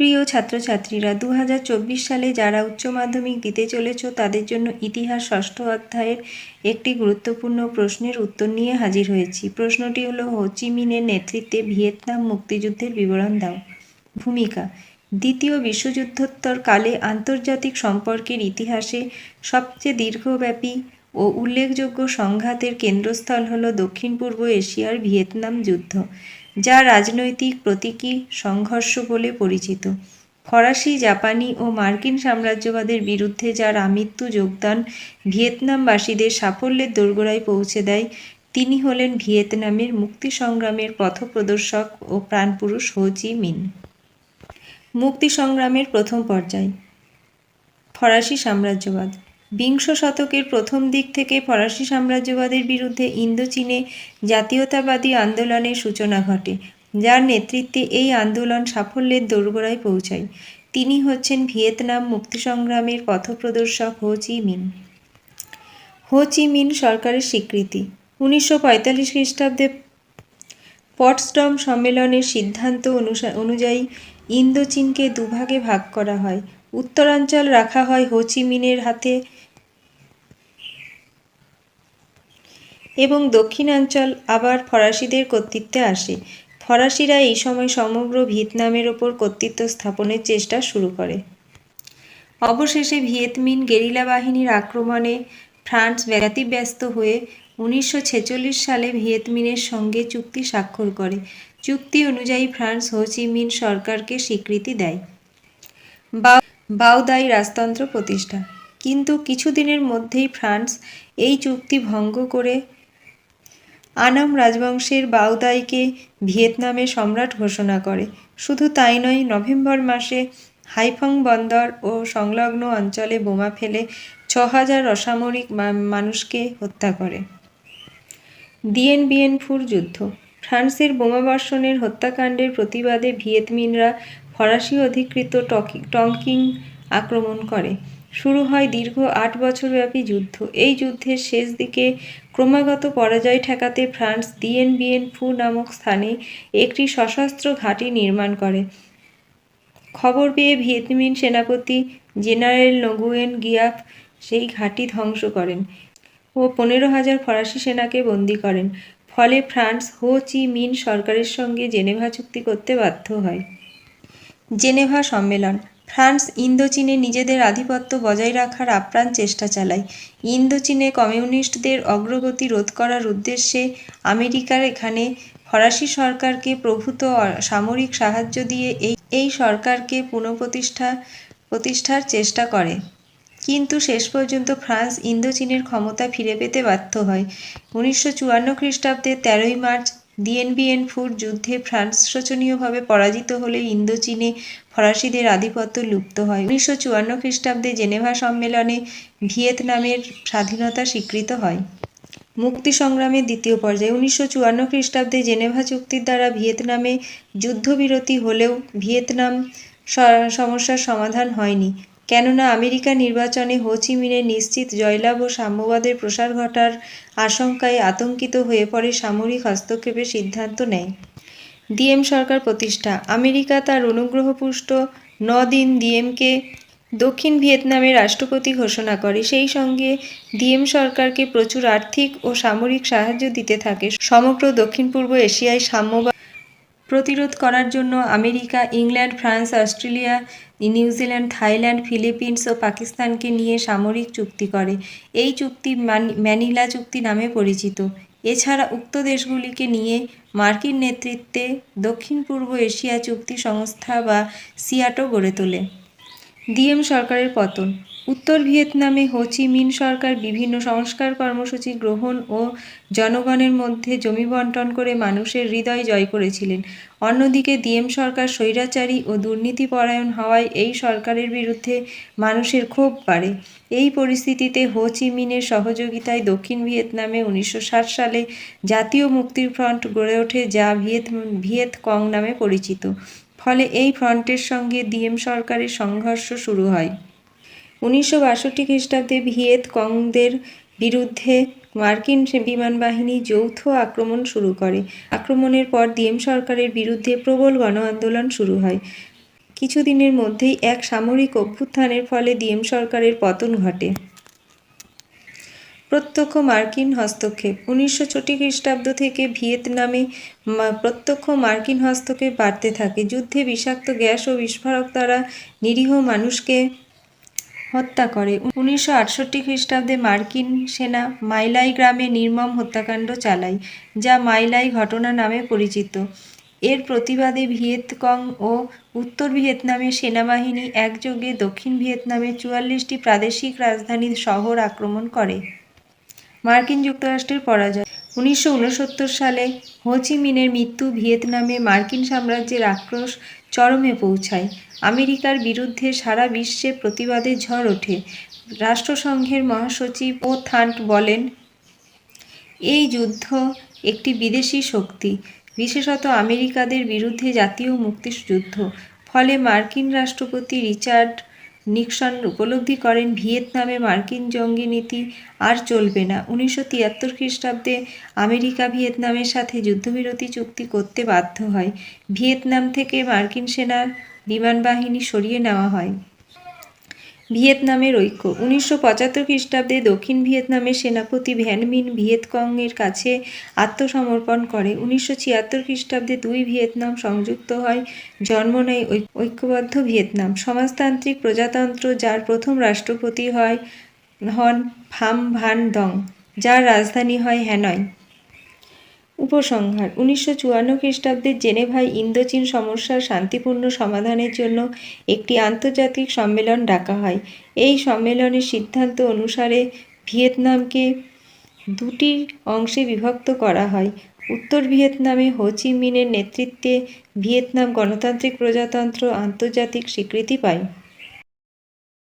প্রিয় ছাত্রছাত্রীরা দু হাজার চব্বিশ সালে যারা উচ্চ মাধ্যমিক দিতে চলেছ, তাদের জন্য ইতিহাস ষষ্ঠ অধ্যায়ের একটি গুরুত্বপূর্ণ প্রশ্নের উত্তর নিয়ে হাজির হয়েছি। প্রশ্নটি হলো হোচিমিনের নেতৃত্বে ভিয়েতনাম মুক্তিযুদ্ধের বিবরণ দাও। ভূমিকা, দ্বিতীয় বিশ্বযুদ্ধোত্তর কালে আন্তর্জাতিক সম্পর্কের ইতিহাসে সবচেয়ে দীর্ঘব্যাপী ও উল্লেখযোগ্য সংঘাতের কেন্দ্রস্থল হল দক্ষিণ পূর্ব এশিয়ার ভিয়েতনাম যুদ্ধ, যা রাজনৈতিক প্রতীকী সংঘর্ষ বলে পরিচিত। ফরাসি, জাপানি ও মার্কিন সাম্রাজ্যবাদের বিরুদ্ধে যার আমৃত্যু যোগদান ভিয়েতনামবাসীদের সাফল্যের দোরগোড়ায় পৌঁছে দেয়, তিনি হলেন ভিয়েতনামের মুক্তি সংগ্রামের পথপ্রদর্শক ও প্রাণপুরুষ হো চি মিন। মুক্তি সংগ্রামের প্রথম পর্যায়, ফরাসি সাম্রাজ্যবাদ। বিংশ শতকের প্রথম দিক থেকে ফরাসি সাম্রাজ্যবাদের বিরুদ্ধে ইন্দোচীনে জাতীয়তাবাদী আন্দোলনের সূচনা ঘটে, যার নেতৃত্বে এই আন্দোলন সাফল্যের দোরগোড়ায় পৌঁছায়। তিনি হচ্ছেন ভিয়েতনাম মুক্তি সংগ্রামের পথপ্রদর্শক হো চি মিন। হো চি মিন সরকারের স্বীকৃতি। উনিশশো পঁয়তাল্লিশ খ্রিস্টাব্দে পটসডম সম্মেলনের সিদ্ধান্ত অনুযায়ী ইন্দোচীনকে দুভাগে ভাগ করা হয়। উত্তরাঞ্চল রাখা হয় হোচিমিনের হাতে এবং দক্ষিণাঞ্চল আবার ফরাসিদের কর্তৃত্বে আসে। ফরাসিরা এই সময় সমগ্র ভিয়েতনামের ওপর কর্তৃত্ব স্থাপনের চেষ্টা শুরু করে। অবশেষে ভিয়েতমিন গেরিলা বাহিনীর আক্রমণে ফ্রান্স ব্যতিব্যস্ত হয়ে উনিশশো ছেচল্লিশ সালে ভিয়েতমিনের সঙ্গে চুক্তি স্বাক্ষর করে। চুক্তি অনুযায়ী ফ্রান্স হোচিমিন সরকারকে স্বীকৃতি দেয়। বাউদাই রাজতন্ত্র প্রতিষ্ঠা। কিন্তু কিছুদিনের মধ্যেই ফ্রান্স এই চুক্তি ভঙ্গ করে আনাম রাজবংশের বাউদাইকে ভিয়েতনামের সম্রাট ঘোষণা করে। শুধু তাই নয়, নভেম্বর মাসে হাইফং বন্দর ও সংলগ্ন অঞ্চলে বোমা ফেলে ছ হাজার অসামরিক মানুষকে হত্যা করে। দিয়েন বিয়েনফুর যুদ্ধ। ফ্রান্সের বোমাবর্ষণের হত্যাকাণ্ডের প্রতিবাদে ভিয়েতমিনরা ফরাসি অধিকৃত টকি টংকিং আক্রমণ করে। শুরু হয় দীর্ঘ আট বছরব্যাপী যুদ্ধ। এই যুদ্ধের শেষ দিকে ক্রমাগত পরাজয় ঠেকাতে ফ্রান্স দিয়েন বিয়েন ফু নামক স্থানে একটি সশস্ত্র ঘাঁটি নির্মাণ করে। খবর পেয়ে ভিয়েতমিন সেনাপতি জেনারেল নগুয়েন গিয়াফ সেই ঘাঁটি ধ্বংস করেন ও পনেরো হাজার ফরাসি সেনাকে বন্দী করেন। ফলে ফ্রান্স হো চি মিন সরকারের সঙ্গে জেনেভা চুক্তি করতে বাধ্য হয়। জেনেভা সম্মেলন। ফ্রান্স, ইন্দোচীনে নিজেদের আধিপত্য বজায় রাখার আপ্রাণ চেষ্টা চালায়। ইন্দোচীনে কমিউনিস্টদের অগ্রগতি রোধ করার উদ্দেশ্যে আমেরিকার এখানে ফরাসি সরকারকে প্রভূত সামরিক সাহায্য দিয়ে এই এই সরকারকে পুনঃপ্রতিষ্ঠা, প্রতিষ্ঠার চেষ্টা করে। কিন্তু শেষ পর্যন্ত ফ্রান্স ইন্দোচীনের ক্ষমতা ফিরে পেতে বাধ্য হয়। উনিশশো চুয়ান্ন খ্রিস্টাব্দের তেরোই মার্চ দিয়েনবিয়েনফুর যুদ্ধে ফ্রান্স শোচনীয়ভাবে পরাজিত হলে ইন্দোচীনে ফরাসিদের আধিপত্য লুপ্ত হয়। উনিশশো চুয়ান্ন খ্রিস্টাব্দে জেনেভা সম্মেলনে ভিয়েতনামের স্বাধীনতা স্বীকৃত হয়। মুক্তি সংগ্রামের দ্বিতীয় পর্যায়ে উনিশশো চুয়ান্ন খ্রিস্টাব্দে জেনেভা চুক্তির দ্বারা ভিয়েতনামে যুদ্ধবিরতি হলেও ভিয়েতনাম সমস্যার সমাধান হয়নি। কেননা আমেরিকা নির্বাচনে হো চি মিনের নিশ্চিত জয়লাভ ও সাম্যবাদের প্রসার ঘটার আশঙ্কায় আতঙ্কিত হয়ে পড়ে সামরিক হস্তক্ষেপের সিদ্ধান্ত নেয়। ডিএম সরকার প্রতিষ্ঠা। আমেরিকা তার অনুগ্রহপুষ্ট ন দিন দিয়েমকে দক্ষিণ ভিয়েতনামের রাষ্ট্রপতি ঘোষণা করে। সেই সঙ্গে দিয়েম সরকারকে প্রচুর আর্থিক ও সামরিক সাহায্য দিতে থাকে। সমগ্র দক্ষিণ পূর্ব এশিয়ায় সাম্যবাদ প্রতিরোধ করার জন্য America, England, France, Australia New Zealand Thailand, Philippines ও পাকিস্তানকে নিয়ে সামরিক চুক্তি করে। এই চুক্তি ম্যানিলা চুক্তি নামে পরিচিত। এছাড়া উক্ত দেশগুলিকে নিয়ে মার্কিন নেতৃত্বে দক্ষিণ পূর্ব এশিয়া চুক্তি সংস্থা বা সিয়াটো গড়ে তোলে। দিয়েম সরকারের পতন। উত্তর ভিয়েতনামে হো চি মিন সরকার বিভিন্ন সংস্কার কর্মসূচি গ্রহণ ও জনগণের মধ্যে জমি বন্টন করে মানুষের হৃদয় জয় করেছিলেন। অন্যদিকে ডিএম সরকার স্বৈরাচারী ও দুর্নীতিপরায়ণ হওয়ায় এই সরকারের বিরুদ্ধে মানুষের ক্ষোভ বাড়ে। এই পরিস্থিতিতে হো চি মিনের সহযোগিতায় দক্ষিণ ভিয়েতনামে উনিশশো ষাট সালে জাতীয় মুক্তির ফ্রন্ট গড়ে ওঠে যা ভিয়েত ভিয়েত কং নামে পরিচিত। ফলে এই ফ্রন্টের সঙ্গে দিয়েম সরকারের সংঘর্ষ শুরু হয়। উনিশশো বাষট্টি খ্রিস্টাব্দে ভিয়েত কংদের বিরুদ্ধে মার্কিন বিমান বাহিনী যৌথ আক্রমণ শুরু করে। আক্রমণের পর ডিএম সরকারের বিরুদ্ধে প্রবল গণ আন্দোলন শুরু হয়। কিছুদিনের মধ্যেই এক সামরিক অভ্যুত্থানের ফলে ডিএম সরকারের পতন ঘটে। প্রত্যক্ষ মার্কিন হস্তক্ষেপ। উনিশশো ছটি খ্রিস্টাব্দ থেকে ভিয়েতনামে প্রত্যক্ষ মার্কিন হস্তক্ষেপ বাড়তে থাকে। যুদ্ধে বিষাক্ত গ্যাস ও বিস্ফোরক দ্বারা নিরীহ মানুষকে হত্যা করে। উনিশশো আটষট্টি খ্রিস্টাব্দে মার্কিন সেনা মাইলাই গ্রামে নির্মম হত্যাকাণ্ড চালায়, যা মাইলাই ঘটনা নামে পরিচিত। এর প্রতিবাদে ভিয়েতকং ও উত্তর ভিয়েতনামের সেনাবাহিনী একযোগে দক্ষিণ ভিয়েতনামের চুয়াল্লিশটি প্রাদেশিক রাজধানী শহর আক্রমণ করে। মার্কিন যুক্তরাষ্ট্রের পরাজয়। উনিশশো উনসত্তর সালে হো চি মিনের মৃত্যু ভিয়েতনামে মার্কিন সাম্রাজ্যের আক্রোশ চরমে পৌঁছায়। আমেরিকার বিরুদ্ধে সারা বিশ্বে প্রতিবাদের ঝড় ওঠে। রাষ্ট্রসংঘের মহাসচিব ও থান্ট বলেন, এই যুদ্ধ একটি বিদেশি শক্তি, বিশেষত আমেরিকাদের বিরুদ্ধে জাতীয় মুক্তিযুদ্ধ। ফলে মার্কিন রাষ্ট্রপতি রিচার্ড নিক্সন উপলব্ধি করেন ভিয়েতনামে মার্কিন জঙ্গি নীতি আর চলবে না। উনিশশো তিয়াত্তর খ্রিস্টাব্দে আমেরিকা ভিয়েতনামের সাথে যুদ্ধবিরতি চুক্তি করতে বাধ্য হয়। ভিয়েতনাম থেকে মার্কিন সেনার বিমানবাহিনী সরিয়ে নেওয়া হয়। ভিয়েতনামের ঐক্য। উনিশশো পঁচাত্তর খ্রিস্টাব্দে দক্ষিণ ভিয়েতনামের সেনাপতি ভ্যানমিন ভিয়েতকংয়ের কাছে আত্মসমর্পণ করে। উনিশশো ছিয়াত্তর খ্রিস্টাব্দে দুই ভিয়েতনাম সংযুক্ত হয়। জন্ম নেয় ঐক্যবদ্ধ ভিয়েতনাম। সমাজতান্ত্রিক প্রজাতন্ত্র, যার প্রথম রাষ্ট্রপতি হয় হন ফাম ভান দং, যার রাজধানী হয় হ্যানয়। উপসংহার। উনিশশো চুয়ান্ন খ্রিস্টাব্দে জেনেভায় ইন্দোচীন সমস্যার শান্তিপূর্ণ সমাধানের জন্য একটি আন্তর্জাতিক সম্মেলন ডাকা হয়। এই সম্মেলনের সিদ্ধান্ত অনুসারে ভিয়েতনামকে দুটি অংশে বিভক্ত করা হয়। উত্তর ভিয়েতনামে হো চি মিনের নেতৃত্বে ভিয়েতনাম গণতান্ত্রিক প্রজাতন্ত্র আন্তর্জাতিক স্বীকৃতি পায়।